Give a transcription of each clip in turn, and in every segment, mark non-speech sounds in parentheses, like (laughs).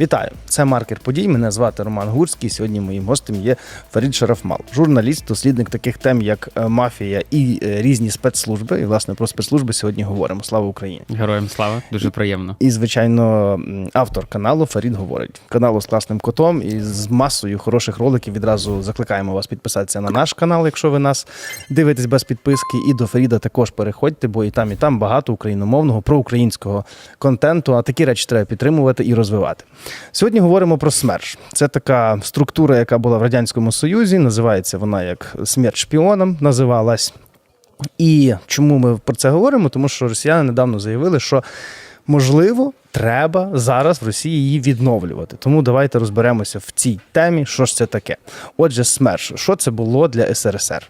Вітаю! Це маркер подій. Мене звати Роман Гурський. Сьогодні моїм гостем є Фарід Шарафмал, журналіст, дослідник таких тем, як е, мафія і е, різні спецслужби. І власне про спецслужби сьогодні говоримо. Слава Україні! Героям слава, дуже приємно. І, звичайно, автор каналу Фарід говорить. Каналу з класним котом і з масою хороших роликів. Відразу закликаємо вас підписатися на наш канал, якщо ви нас дивитесь без підписки. І до Фаріда також переходьте, бо і там, і там багато україномовного, проукраїнського контенту. А такі речі треба підтримувати і розвивати. Сьогодні говоримо про СМЕРШ. Це така структура, яка була в Радянському Союзі. Називається вона як смерть шпіонам, називалась. І чому ми про це говоримо? Тому що росіяни недавно заявили, що можливо треба зараз в Росії її відновлювати. Тому давайте розберемося в цій темі, що ж це таке. Отже, СМЕРШ. Що це було для СРСР?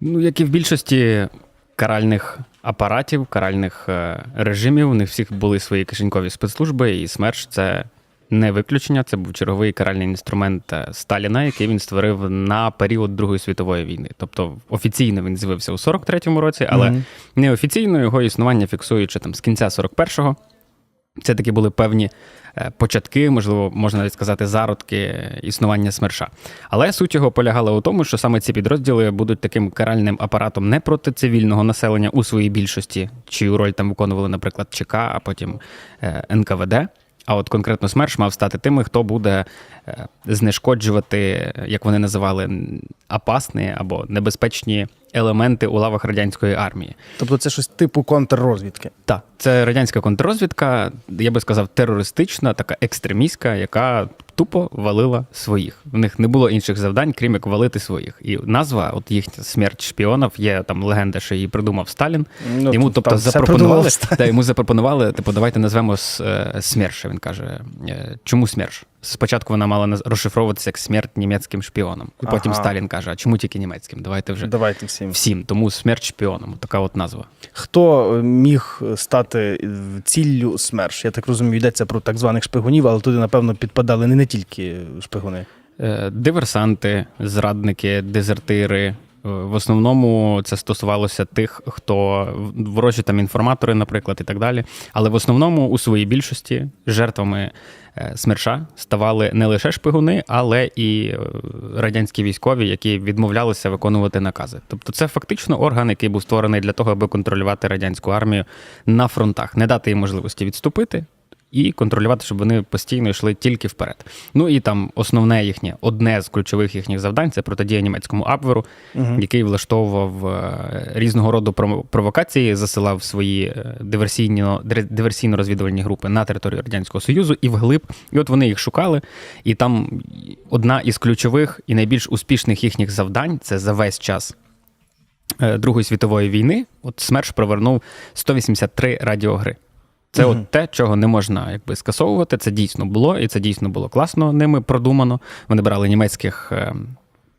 Ну, як і в більшості каральних апаратів, каральних е, режимів, у них всіх були свої кишенькові спецслужби, і СМЕРШ це не виключення. Це був черговий каральний інструмент е, Сталіна, який він створив на період Другої світової війни. Тобто офіційно він з'явився у 43-му році, але Мгм. неофіційно його існування фіксуючи там з кінця 41-го. Це такі були певні е, початки, можливо, можна навіть сказати, зародки існування СМЕРШа. Але суть його полягала у тому, що саме ці підрозділи будуть таким каральним апаратом не проти цивільного населення у своїй більшості, чию роль там виконували, наприклад, ЧК, а потім е, НКВД. А от конкретно СМЕРШ мав стати тими, хто буде е, знешкоджувати, як вони називали, опасні або небезпечні елементи у лавах радянської армії. Тобто це щось типу контррозвідки. Так, це радянська контррозвідка, я би сказав, терористична, така екстремістська, яка тупо валила своїх. В них не було інших завдань, крім як валити своїх. І назва, от їхня смерть шпіонів, є там легенда, що її придумав Сталін. Ну, йому, тобто, запропонували, та, йому запропонували, типу, давайте назвемо е, СМЕРШ. Він каже, е, чому СМЕРШ? Спочатку вона мала розшифровуватися як смерть німецьким шпіоном. І потім Ага. Сталін каже: а чому тільки німецьким? Давайте вже Давайте всім. всім. Тому смерть шпіоном. Така от назва. Хто е, міг стати е, ціллю СМЕРШ? Я так розумію, йдеться про так званих шпигунів, але туди, напевно, підпадали не, не тільки шпигуни. Е, Диверсанти, зрадники, дезертири. В основному це стосувалося тих, хто ворожі там інформатори, наприклад, і так далі. Але в основному у своїй більшості жертвами е, СМЕРШа ставали не лише шпигуни, але і е, радянські військові, які відмовлялися виконувати накази. Тобто, це фактично орган, який був створений для того, аби контролювати радянську армію на фронтах, не дати їм можливості відступити, і контролювати, щоб вони постійно йшли тільки вперед. Ну і там основне їхнє, одне з ключових їхніх завдань це протидія німецькому абверу, Мгм. який влаштовував е, різного роду провокації, засилав свої е, диверсійно диверсійно-розвідувальні групи на територію радянського союзу і вглиб. І от вони їх шукали. І там одна із ключових і найбільш успішних їхніх завдань це за весь час. е, Другої світової війни, от СМЕРШ провернув 183 радіогри. Це Мгм. от те, чого не можна якби скасовувати. Це дійсно було, і це дійсно було класно ними продумано. Вони брали німецьких е,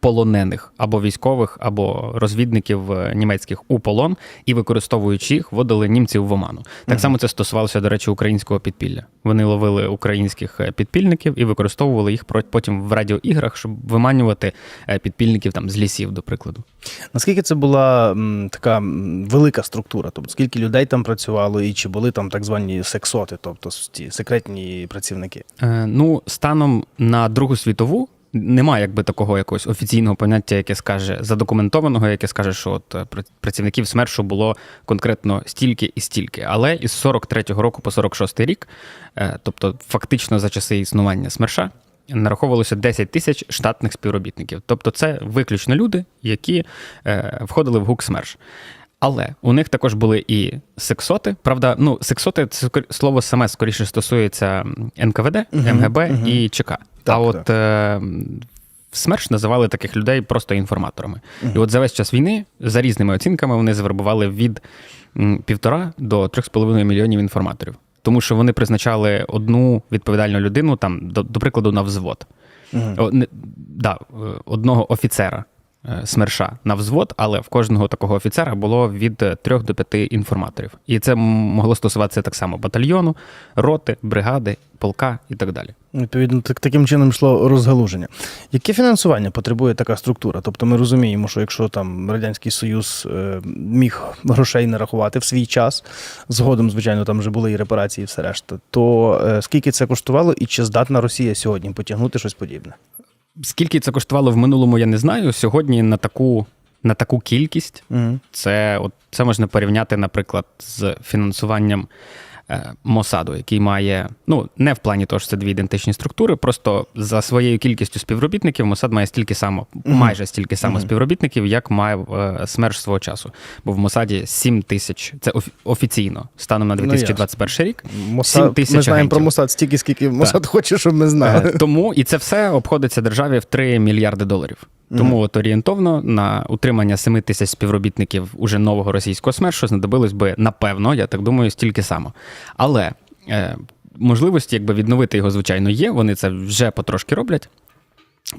полонених або військових, або розвідників е, німецьких у полон і, використовуючи їх, вводили німців в оману. Так само це стосувалося, до речі, українського підпілля. Вони ловили українських е, підпільників і використовували їх потім в радіоіграх, щоб виманювати е, підпільників там з лісів, до прикладу. Наскільки це була м, така велика структура? Тобто скільки людей там працювало, і чи були там так звані сексоти, тобто ті секретні працівники? Е, ну, станом на Другу світову немає якби такого якогось офіційного поняття, яке скаже задокументованого, яке скаже, що от е, працівників СМЕРШу було конкретно стільки і стільки. Але із 43-го року по 46-й рік, е, тобто фактично за часи існування СМЕРШа, нараховувалося 10 тисяч штатних співробітників. Тобто, це виключно люди, які е, входили в ГУК СМЕРШ. Але у них також були і сексоти. Правда, ну сексоти це слово саме скоріше стосується НКВД, МГБ мгм. і ЧК. Так, а от е, в СМЕРШ називали таких людей просто інформаторами. І от за весь час війни, за різними оцінками, вони завербували від півтора до трьох з половиною мільйонів інформаторів. Тому що вони призначали одну відповідальну людину, там, до, до прикладу, на взвод. О, не, да, е, одного офіцера. Е, СМЕРШа на взвод, але в кожного такого офіцера було від 3 до 5 інформаторів. І це могло стосуватися так само батальйону, роти, бригади, полка і так далі. Відповідно, так, таким чином йшло розгалуження. Яке фінансування потребує така структура? Тобто ми розуміємо, що якщо там Радянський Союз е, міг грошей не рахувати в свій час, згодом, звичайно, там вже були і репарації, і все решта, то е, скільки це коштувало і чи здатна Росія сьогодні потягнути щось подібне? Скільки це коштувало в минулому, я не знаю. Сьогодні на таку, на таку кількість Угу. Це, от, це можна порівняти, наприклад, з фінансуванням Мосаду, який має, ну, не в плані того, що це дві ідентичні структури, просто за своєю кількістю співробітників Мосад має стільки само, майже стільки само Мгм. співробітників, як має е, СМЕРШ свого часу. Бо в Мосаді 7 тисяч, це офі- офіційно, станом на Ну, 2021 рік. Мосад, ми тисяч знаємо про. Мосад стільки, скільки Мосад хоче, щоб ми знали. Е, Тому і це все обходиться державі в 3 мільярди доларів. Тому от орієнтовно на утримання 7 тисяч співробітників уже нового російського СМЕРШу знадобилось би, напевно, я так думаю, стільки само. Але е, можливості якби відновити його, звичайно, є. Вони це вже потрошки роблять.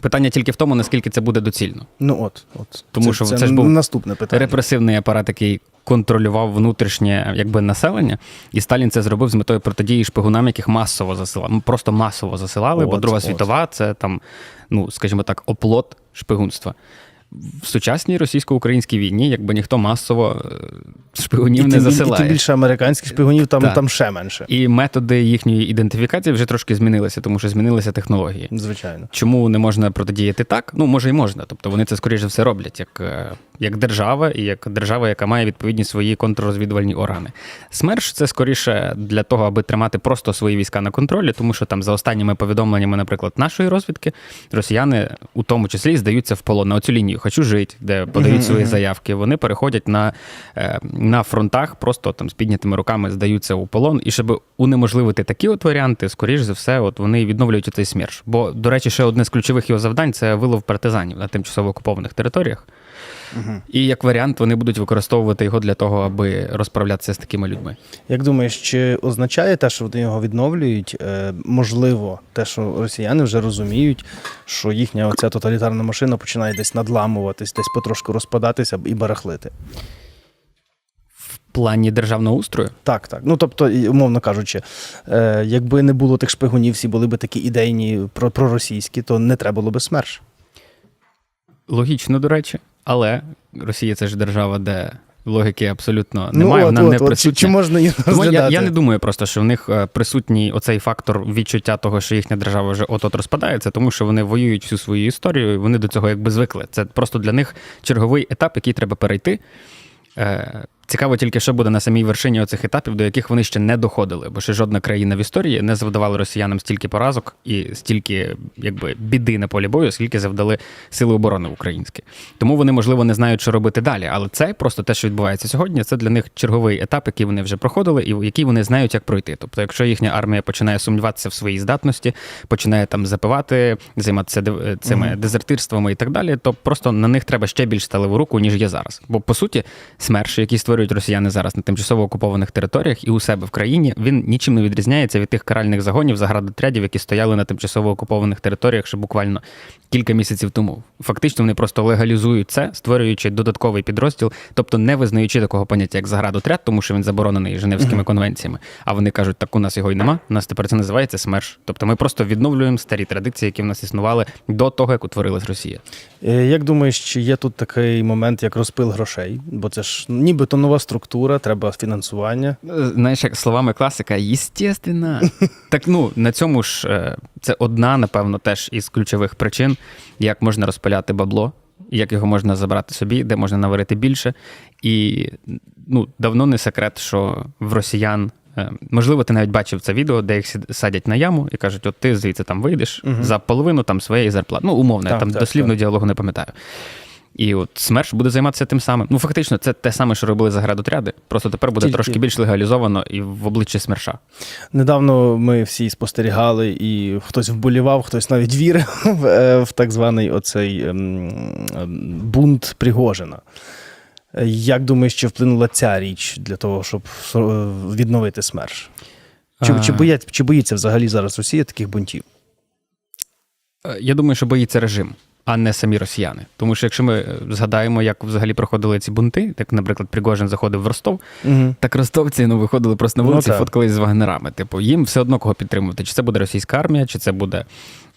Питання тільки в тому, наскільки це буде доцільно. Ну от, от. Тому це, що це, це ж був наступне питання. Репресивний апарат, який контролював внутрішнє якби населення, і Сталін це зробив з метою протидії шпигунам, яких масово засилали. Просто масово засилали, бо Друга от. світова це там, ну скажімо так, оплот шпигунства. В сучасній російсько-українській війні, якби ніхто масово е, шпигунів і, не тим, біль- і тим більше американських шпигунів там, Так. там ще менше. І методи їхньої ідентифікації вже трошки змінилися, тому що змінилися технології. Звичайно. Чому не можна протидіяти так? Ну, може, і можна. Тобто вони це скоріше все роблять як, е, як держава, і як держава, яка має відповідні свої контррозвідувальні органи. СМЕРШ це скоріше для того, аби тримати просто свої війська на контролі, тому що там за останніми повідомленнями, наприклад, нашої розвідки, росіяни у тому числі здаються в полон на оцю лінію Хочу жити, де подають свої заявки. Вони переходять на, е, на фронтах, просто там з піднятими руками здаються у полон. І щоб унеможливити такі от варіанти, скоріш за все, от вони відновлюють цей смерш. Бо, до речі, ще одне з ключових його завдань це вилов партизанів на тимчасово окупованих територіях. Угу. І як варіант, вони будуть використовувати його для того, аби розправлятися з такими людьми. Як думаєш, чи означає те, що вони його відновлюють, е, можливо, те, що росіяни вже розуміють, що їхня оця тоталітарна машина починає десь надламуватись, десь потрошку розпадатися і барахлити? Плані державного устрою Так, так. Ну тобто, умовно кажучи, е, якби не було тих шпигунів, всі були б такі ідейні про- проросійські, то не треба було би СМЕРШ. логічно, до речі, але Росія це ж держава, де логіки абсолютно немає, ну, от, вона не от, от, чи, чи можна її Тому я, я не думаю просто, що в них е, присутній оцей фактор відчуття того, що їхня держава вже от-от розпадається, тому що вони воюють всю свою історію, і вони до цього якби звикли. Це просто для них черговий етап, який треба перейти. Е, Цікаво тільки, що буде на самій вершині оцих етапів, до яких вони ще не доходили, бо ще жодна країна в історії не завдавала росіянам стільки поразок і стільки якби біди на полі бою, скільки завдали сили оборони українські. Тому вони, можливо, не знають, що робити далі. Але це просто те, що відбувається сьогодні. Це для них черговий етап, який вони вже проходили, і який вони знають, як пройти. Тобто, якщо їхня армія починає сумніватися в своїй здатності, починає там запивати, займатися див- цими Мгм. дезертирствами і так далі, то просто на них треба ще більш сталеву руку, ніж є зараз. Бо по суті, СМЕРШ, який створюють росіяни зараз на тимчасово окупованих територіях і у себе в країні, він нічим не відрізняється від тих каральних загонів заградотрядів, які стояли на тимчасово окупованих територіях ще буквально кілька місяців тому. Фактично, вони просто легалізують це, створюючи додатковий підрозділ, тобто не визнаючи такого поняття, як заградотряд, тому що він заборонений Женевськими конвенціями. А вони кажуть, так у нас його й нема. У нас тепер це називається СМЕРШ. Тобто ми просто відновлюємо старі традиції, які в нас існували до того, як утворилась Росія. Е, Як думаєш, чи є тут такий момент, як розпил грошей? Бо це ж нібито нова структура, треба фінансування. Е, Знаєш, як словами класика, єстественно. (laughs) Так ну на цьому ж е, це одна, напевно, теж із ключових причин, як можна розпиляти бабло, як його можна забрати собі, де можна наварити більше. І ну, давно не секрет, що в росіян. е, Можливо, ти навіть бачив це відео, де їх садять на яму і кажуть, от ти звідси там вийдеш Мгм. за половину там своєї зарплати. Ну, умовно, я там так, дослівно так. діалогу не пам'ятаю. І от СМЕРШ буде займатися тим самим. Ну, фактично, це те саме, що робили заградотряди. Просто тепер буде Тільки- трошки більш легалізовано і в обличчі СМЕРШа. Недавно ми всі спостерігали, і хтось вболівав, хтось навіть вірив (laughs) е, в так званий оцей ем, ем, бунт Пригожина. Як думаєш, чи вплинула ця річ для того, щоб е, відновити СМЕРШ? Чи, чи, боять, чи боїться взагалі зараз Росія таких бунтів? Е, Я думаю, що боїться режим. А не самі росіяни. Тому що якщо ми е, згадаємо, як взагалі проходили ці бунти, як, наприклад, Пригожин заходив в Ростов, Угу. так ростовці ну, виходили просто на Ну, вулиці, так. фоткались з вагнерами. Типу, їм все одно кого підтримувати. Чи це буде російська армія, чи це буде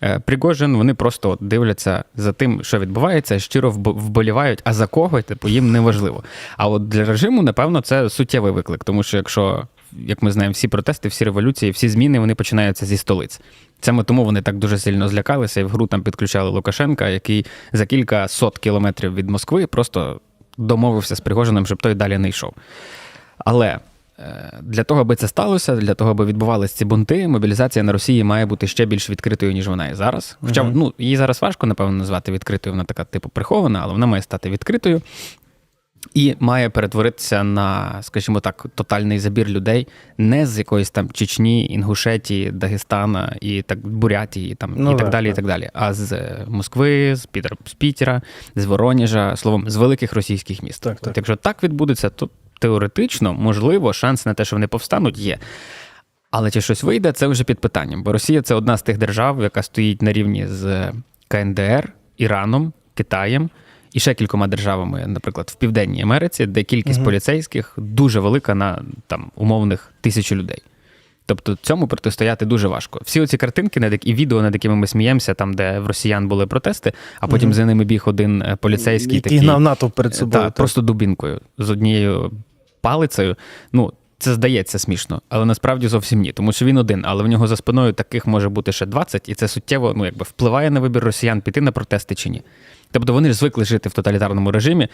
е, Пригожин. Вони просто от дивляться за тим, що відбувається, щиро вб- вболівають, а за кого, типу, їм не важливо. А от для режиму, напевно, це суттєвий виклик, тому що якщо. Як ми знаємо, всі протести, всі революції, всі зміни вони починаються зі столиць. Саме тому вони так дуже сильно злякалися і в гру там підключали Лукашенка, який за кілька сот кілометрів від Москви просто домовився з Пригожиним, щоб той далі не йшов. Але е, для того, аби це сталося, для того, аби відбувалися ці бунти, мобілізація на Росії має бути ще більш відкритою, ніж вона є зараз. Хоча ну, її зараз важко, напевно, назвати відкритою, вона така типу прихована, але вона має стати відкритою. І має перетворитися на, скажімо так, тотальний забір людей не з якоїсь там Чечні, Інгушетії, Дагестана і так Бурятії, там Ну і так так, далі, і так. так далі. А з е, Москви, з Пітер, з Пітера, з Воронежа, словом, з великих російських міст. Так, так. От якщо так відбудеться, то теоретично, можливо, шанс на те, що вони повстануть, є. Але чи щось вийде, це вже під питанням. Бо Росія це одна з тих держав, яка стоїть на рівні з КНДР, Іраном, Китаєм і ще кількома державами, наприклад, в Південній Америці, де кількість Мгм. поліцейських дуже велика на там умовних тисячу людей. Тобто цьому протистояти дуже важко. Всі оці картинки над і відео, над якими ми сміємося, там, де в росіян були протести, а потім Мгм. за ними біг один е, поліцейський Який такий, гнав НАТО перед собою. так, просто дубінкою з однією палицею. Ну, це здається смішно, але насправді зовсім ні, тому що він один, але в нього за спиною таких може бути ще 20, і це суттєво ну, якби впливає на вибір росіян піти на протести чи ні. Тобто вони ж звикли жити в тоталітарному режимі,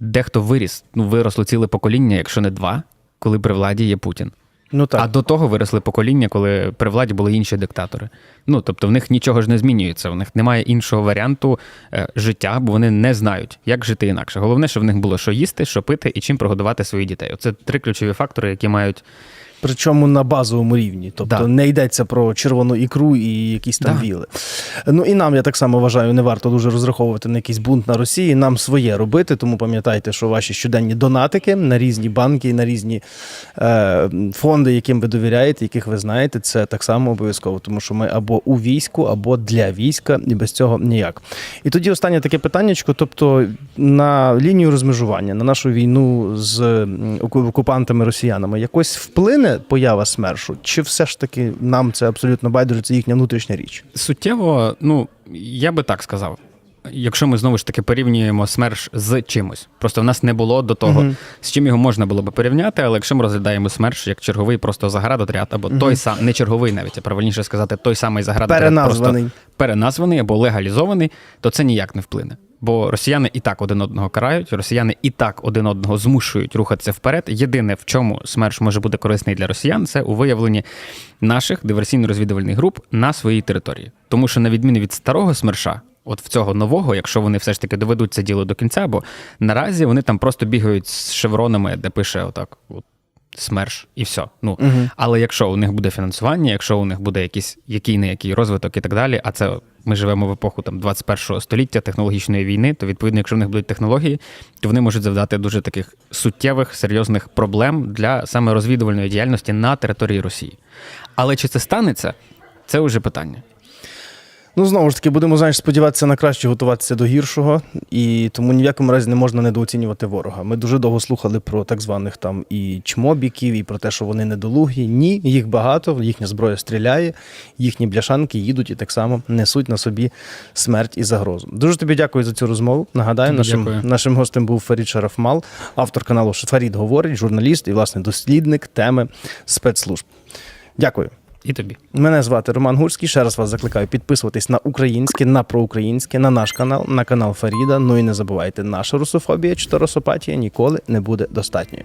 дехто виріс, ну виросло ціле покоління, якщо не два, коли при владі є Путін. Ну так. А до того виросли покоління, коли при владі були інші диктатори. Ну тобто в них нічого ж не змінюється, в них немає іншого варіанту е, життя, бо вони не знають, як жити інакше. Головне, щоб в них було що їсти, що пити і чим прогодувати своїх дітей. Оце три ключові фактори, які мають Причому на базовому рівні. Тобто Да. не йдеться про червону ікру і якісь там Да. віли. Ну і нам, я так само вважаю, не варто дуже розраховувати на якийсь бунт на Росії. Нам своє робити. Тому пам'ятайте, що ваші щоденні донатики на різні банки, на різні е, фонди, яким ви довіряєте, яких ви знаєте, це так само обов'язково, тому що ми або у війську, або для війська, і без цього ніяк. І тоді останнє таке питаннячко, тобто на лінію розмежування, на нашу війну з окупантами росіянами, якось вплине поява СМЕРШу? Чи все ж таки нам це абсолютно байдуже, це їхня внутрішня річ? суттєво, ну я би так сказав. Якщо ми знову ж таки порівнюємо СМЕРШ з чимось, просто в нас не було до того, Мгм. з чим його можна було би порівняти, але якщо ми розглядаємо СМЕРШ як черговий просто заградотряд, або той сам, не черговий навіть, а правильніше сказати, той самий заградотряд, Переназваний. просто переназваний або легалізований, то це ніяк не вплине. Бо росіяни і так один одного карають, росіяни і так один одного змушують рухатися вперед. Єдине, в чому СМЕРШ може бути корисний для росіян, це у виявленні наших диверсійно-розвідувальних груп на своїй території. Тому що, на відміну від старого СМЕРШа, от в цього нового, якщо вони все ж таки доведуть це діло до кінця, бо наразі вони там просто бігають з шевронами, де пише отак. От, СМЕРШ і все. Ну, Мгм. але якщо у них буде фінансування, якщо у них буде якийсь який не який розвиток і так далі, а це ми живемо в епоху там 21 століття технологічної війни, то відповідно, якщо в них будуть технології, то вони можуть завдати дуже таких суттєвих серйозних проблем для саме розвідувальної діяльності на території Росії. Але чи це станеться, це вже питання. Ну, знову ж таки, будемо знаєш, сподіватися на краще готуватися до гіршого, і тому ні в якому разі не можна недооцінювати ворога. Ми дуже довго слухали про так званих там і чмобіків, і про те, що вони недолугі. Ні, їх багато, їхня зброя стріляє, їхні бляшанки їдуть і так само несуть на собі смерть і загрозу. Дуже тобі дякую за цю розмову. Нагадаю, Тобі нашим, дякую. нашим гостем був Фарід Шарафмал, автор каналу Фарід говорить, журналіст і, власне, дослідник теми спецслужб. Дякую. І тобі. Мене звати Роман Гурський. Ще раз вас закликаю підписуватись на українське, на проукраїнське, на наш канал, на канал Фаріда. Ну і не забувайте, наша русофобія чи русопатія ніколи не буде достатньою.